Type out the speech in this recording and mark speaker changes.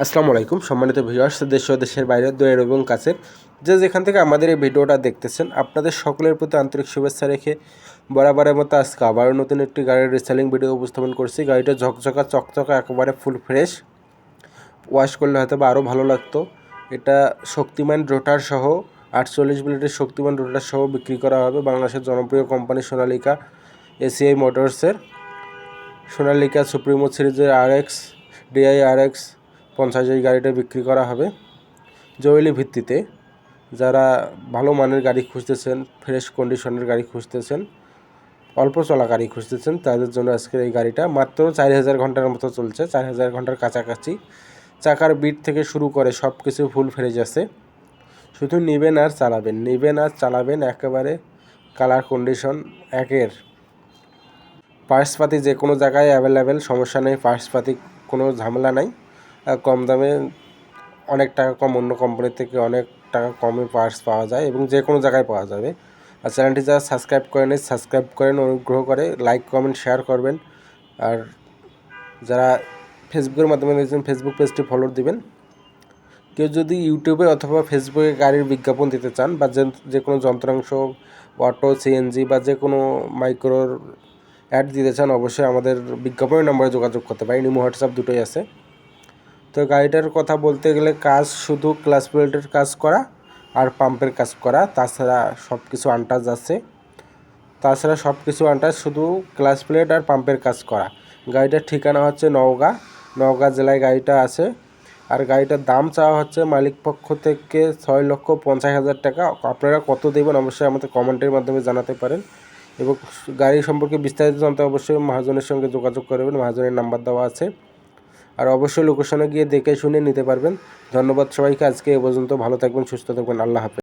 Speaker 1: আসসালামু আলাইকুম। সম্মানিত ভিউয়ার্স, দেশ ও দেশের বাইরে দূরের এবং কাছের যে যেখান থেকে আমাদের এই ভিডিওটা দেখতেছেন, আপনাদের সকলের প্রতি আন্তরিক শুভেচ্ছা রেখে বরাবরের মতো আজকে আবারও নতুন একটি গাড়ির রিসেলিং ভিডিও উপস্থাপন করছি। গাড়িটা ঝকঝকা, চকচকা, একেবারে ফুল ফ্রেশ ওয়াশ করলে হয়তো বা আরও ভালো লাগতো। এটা শক্তিমান রোটার সহ, আটচল্লিশ মিনিটের শক্তিমান রোটার সহ বিক্রি করা হবে বাংলাদেশের জনপ্রিয় কোম্পানি সোনালিকা এসিআই মোটরসের সোনালিকা সুপ্রিমো সিরিজের R X DI R X পঞ্চাশ এই গাড়িটা বিক্রি করা হবে। জরুরি ভিত্তিতে যারা ভালো মানের গাড়ি খুঁজতেছেন ফ্রেশ কন্ডিশনের গাড়ি খুঁজতেছেন, অল্প চলা গাড়ি খুঁজতেছেন, তাদের জন্য আজকের এই গাড়িটা মাত্র চার হাজার ঘণ্টার মতো চলছে, চার হাজার ঘণ্টার কাছাকাছি। চাকার বিট থেকে শুরু করে সব কিছু ফুল ফ্রেজ আছে। শুধু নেবেন আর চালাবেন, নেবেন আর চালাবেন একেবারে কালার কন্ডিশন একের। পার্সপাতি যে কোনো জায়গায় অ্যাভেলেবেল সমস্যা নেই পার্সপাতি কোনো ঝামেলা নাই। কম দামে অনেক টাকা কম অন্য কোম্পানি থেকে অনেক টাকা কমে পার্টস পাওয়া যায় এবং যে কোনো জায়গায় পাওয়া যাবে। আর চ্যানেলটি যারা সাবস্ক্রাইব করেন সাবস্ক্রাইব করেন অনুগ্রহ করে লাইক কমেন্ট শেয়ার করবেন। আর যারা ফেসবুকের মাধ্যমে দেখছেন ফেসবুক পেজটি ফলো দিবেন। কেউ যদি ইউটিউবে অথবা ফেসবুকে গাড়ির বিজ্ঞাপন দিতে চান বা যে কোনো যন্ত্রাংশ অটো সিএনজি বা যে কোনো মাইক্রোর অ্যাড দিতে চান, অবশ্যই আমাদের বিজ্ঞাপনের নম্বরে যোগাযোগ করতে পারেন। ইমো হোয়াটসঅ্যাপ দুটোই আছে। তো গাড়িটার কথা বলতে গেলে কাজ শুধু ক্লাস প্লেটের কাজ করা আর পাম্পের কাজ করা, তাছাড়া সব কিছু আনটাচ আছে। তাছাড়া সব কিছু আনটাচ শুধু ক্লাস প্লেট আর পাম্পের কাজ করা। গাড়িটার ঠিকানা হচ্ছে নওগাঁ নওগাঁ জেলায় গাড়িটা আছে। আর গাড়িটার দাম চাওয়া হচ্ছে মালিক পক্ষ থেকে ছয় লক্ষ পঞ্চাশ হাজার টাকা। আপনারা কত দেবেন অবশ্যই আমাদের কমেন্টের মাধ্যমে জানাতে পারেন। এবং গাড়ি সম্পর্কে বিস্তারিত জানতে অবশ্যই মহাজনের সঙ্গে যোগাযোগ করবেন। মহাজনের নাম্বার দেওয়া আছে। আর অবশ্যই লোকেশনে গিয়ে দেখে শুনে নিতে পারবেন। ধন্যবাদ সবাইকে। আজকে এ পর্যন্ত ভালো থাকবেন, সুস্থ থাকবেন। আল্লাহ হাফেজ।